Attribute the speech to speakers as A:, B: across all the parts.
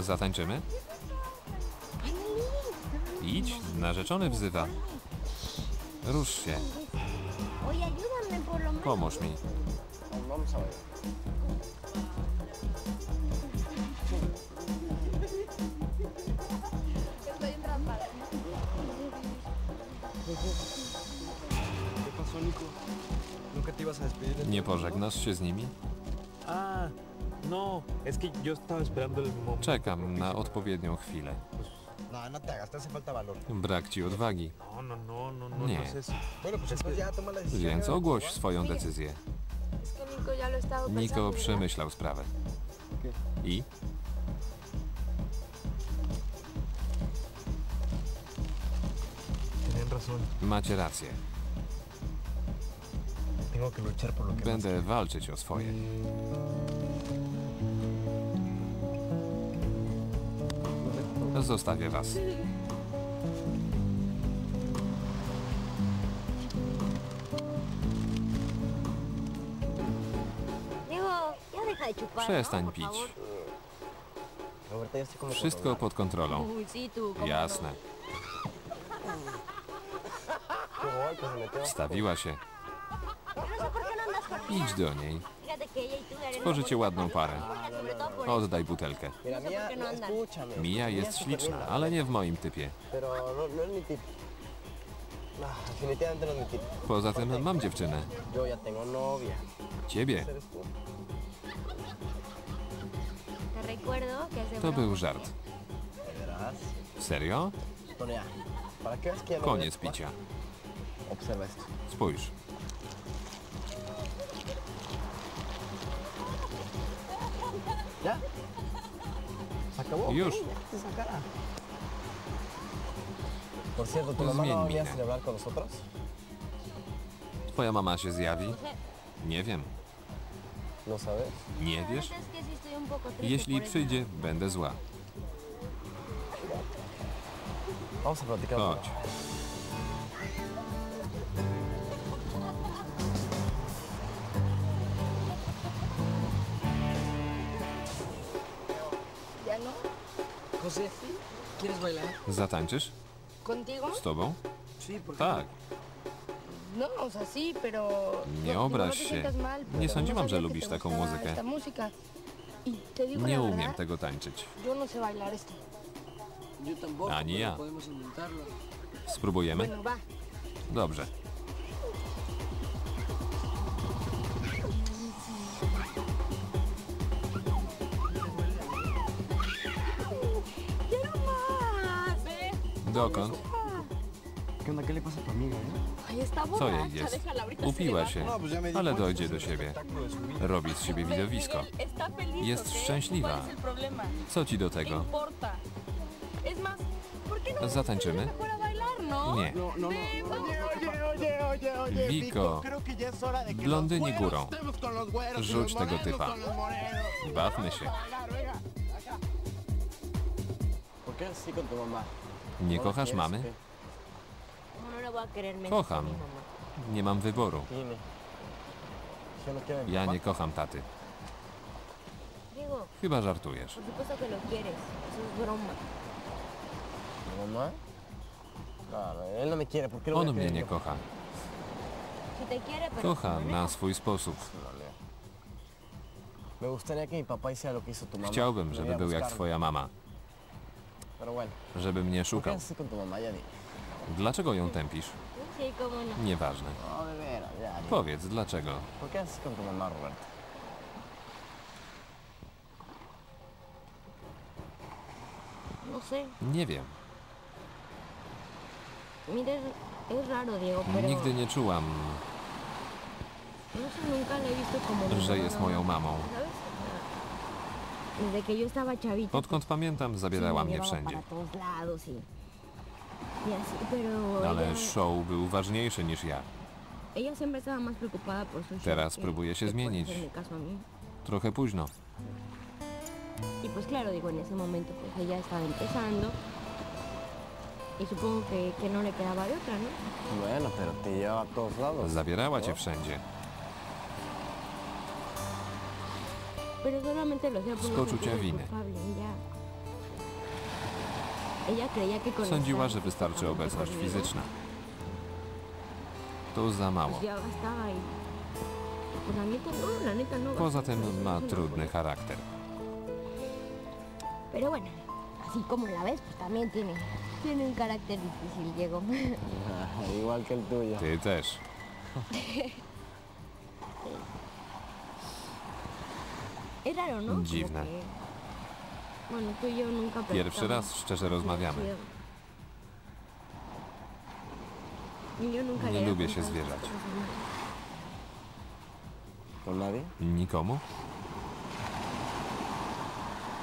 A: Zatańczymy? Idź, narzeczony wzywa. Rusz się, pomóż mi.
B: Vamos a bailar.
C: ¿Qué pasó, Nico? ¿Nunca te ibas a despedir de
A: Nie pożegnasz się z nimi? Czekam na odpowiednią chwilę.
B: No, no.
A: Brak ci odwagi,
C: No, no, no, no, no,
A: Nie.
C: no
A: więc ogłoś swoją decyzję. Niko przemyślał sprawę. I? Macie rację. Będę walczyć o swoje. Zostawię was. Przestań
D: ¿no?
A: Pić. Wszystko pod kontrolą. Jasne. Wstawiła się.
D: no. Yo no sé por qué no andas con ella.
A: Idź do niej. Tworzycie ładną parę. Oddaj butelkę. Mija jest śliczna, ale nie w moim typie. Poza tym mam dziewczynę. Ciebie. To był żart. Serio?
B: Bueno, ya. ¿Para
A: Już.
B: Por cierto, ¿tu mamá no a celebrar con nosotros?
A: Twoja mama się zjawi? Nie wiem.
B: ¿No sabes?
A: Nie wiesz? Jeśli przyjdzie, będę zła.
B: Vamos a platicar.
A: Chodź. Zatańczysz? Z tobą? Tak.
E: No.
A: Nie
E: no,
A: obraź
E: no te
A: się. Nie sądziłam, że lubisz taką muzykę.
E: Y
A: Nie umiem tego tańczyć. Ani ja. Spróbujemy? Dobrze. Dokąd?
C: ¿Qué onda? ¿Qué le pasa a tu amiga, eh?
A: Co jej jest? Upiła się,
C: No,
A: ale dojdzie do siebie.
C: vida.
A: Robi z siebie widowisko. Jest szczęśliwa. Co ci do
F: ¿Qué
A: tego?
F: no
A: Zatańczymy?
F: no?
A: Nie.
C: No, no, no.
A: Wiko, blondynie
G: los
A: górą.
G: y
A: Rzuć tego typa. Bawmy się.
B: ¿Por qué así con tu mamá?
A: Nie
B: ¿No la
A: kochasz mamy? Kocham. Nie mam wyboru. Ja nie kocham taty. Chyba żartujesz.
D: por supuesto que lo quieres. Eso es broma.
B: ¿Mi mamá? Claro, él no me quiere. ¿Por qué lo voy a
A: On mnie nie kocha. Kocha na swój sposób. Chciałbym, żeby był jak twoja mama. Żeby mnie
B: ¿por qué
A: szukał. Dlaczego ją tępisz? Nieważne. Powiedz, dlaczego? Nie wiem. Nigdy nie czułam, że jest moją mamą.
D: ¿Sabes? Desde que yo estaba chavita...
A: Odkąd pamiętam, zabierała mnie
D: llevaba
A: wszędzie.
D: y... Y pero
A: Ale show był ważniejszy niż ja. Teraz próbuje się zmienić. Trochę późno.
D: Y pues claro, digo, en ese momento pues ella estaba empezando y supongo que, que no le quedaba de otra, ¿no?
B: Bueno, pero te lleva a todos lados.
A: Zabierała
B: ¿no?
A: cię wszędzie.
D: Pero solamente lo hacía por
A: Z poczucia winy. Sądziła, że wystarczy obecność fizyczna. To za mało.
D: No, no.
A: Poza tym ma trudny charakter.
D: Pero bueno, así como la ves, pues también tiene, tiene un carácter difícil, Diego.
B: Igual que el tuyo.
A: Ty też.
D: Es raro, ¿no? Como
A: Dziwne.
D: Bueno, tú y yo nunca
A: Pierwszy raz szczerze rozmawiamy. Nie lubię się
D: contado
A: zwierzać.
D: estas cosas a nadie.
B: ¿Con nadie?
A: Nikomu?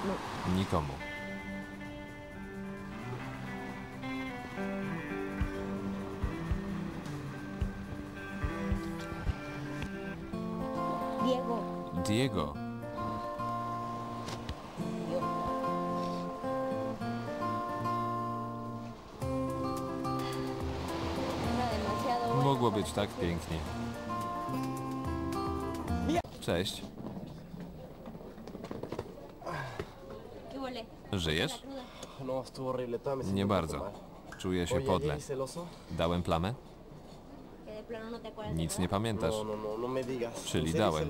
D: No.
A: Nikomu.
D: Diego,
A: Diego. Mogło być tak pięknie. Cześć. Żyjesz? Nie bardzo. Czuję się podle. Dałem plamę? Nic nie pamiętasz. Czyli
B: ¿En serio hice
A: dałem.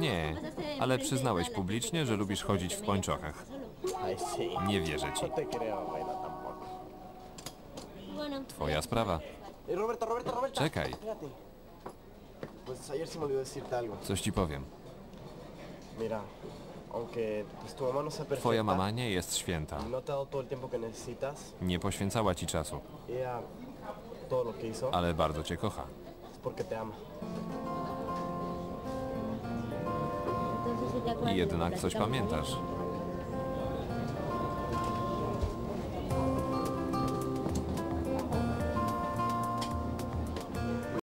A: Nie, ale przyznałeś publicznie, że lubisz chodzić w
B: sí.
A: Nie wierzę ci. Twoja sprawa.
B: Roberta, Roberta, Roberta.
A: Czekaj, coś ci powiem.
B: No
A: Twoja mama nie jest święta.
B: y no
A: Nie poświęcała ci czasu, ale bardzo cię kocha. I jednak coś pamiętasz.